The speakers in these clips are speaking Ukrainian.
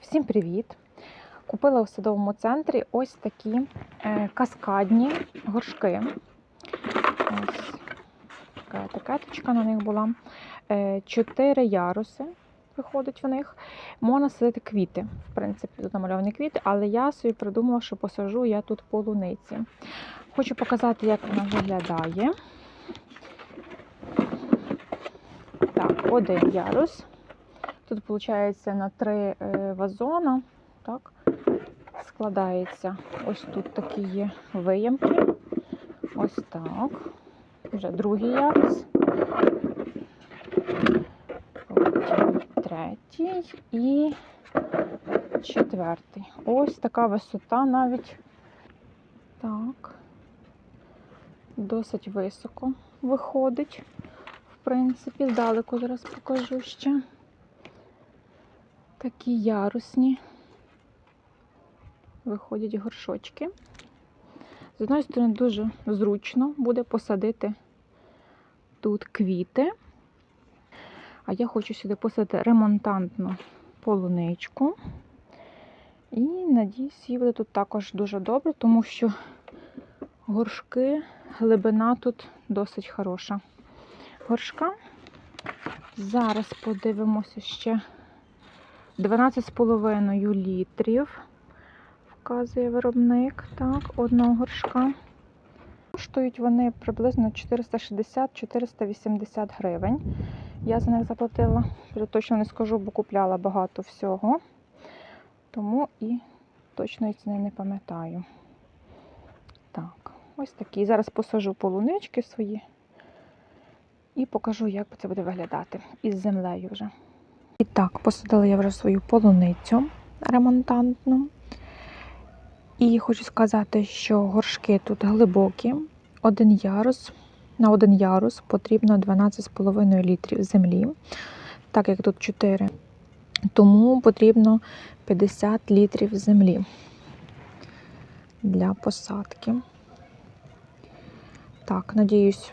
Всім привіт! Купила у садовому центрі ось такі е, каскадні горшки. Ось така етикеточка на них була. Е, Чотири яруси виходить в них. Можна садити квіти. В принципі, тут намальовані квіти, але я собі придумала, що посажу я тут полуниці. Хочу показати, як вона виглядає. Так, один ярус. Тут, виходить, на три е, вазона. Так, складається. Ось тут такі є виямки. Ось так. Вже другий ярус. Третій і четвертий. Ось така висота навіть. Так. Досить високо виходить. В принципі, здалеку зараз покажу ще. Такі ярусні виходять горшочки. З одної сторони, дуже зручно буде посадити тут квіти. А я хочу сюди посадити ремонтантну полуничку. І надіюсь, їй буде тут також дуже добре, тому що горшки, глибина тут досить хороша. Горшка. Зараз подивимося ще 12,5 літрів, вказує виробник, так, одного горшка. Коштують вони приблизно 460-480 гривень. Я за них заплатила, точно не скажу, бо купляла багато всього. Тому і точної ціни не пам'ятаю. Так, ось такі. Зараз посажу полунички свої і покажу, як це буде виглядати із землею вже. І так, посадила я вже свою полуницю ремонтантну. І хочу сказати, що горшки тут глибокі, один ярус. На один ярус потрібно 12,5 літрів землі, так як тут 4. Тому потрібно 50 літрів землі для посадки. Так, надіюсь,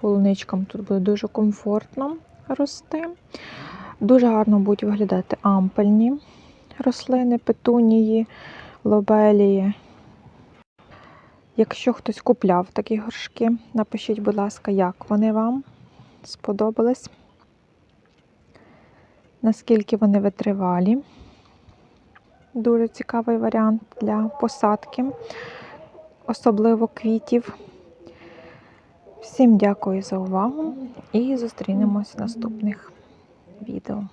полуничкам тут буде дуже комфортно рости. Дуже гарно будуть виглядати ампельні рослини, петунії, лобелії. Якщо хтось купляв такі горшки, напишіть, будь ласка, як вони вам сподобались, наскільки вони витривалі. Дуже цікавий варіант для посадки, особливо квітів. Всім дякую за увагу і зустрінемось в наступних відео.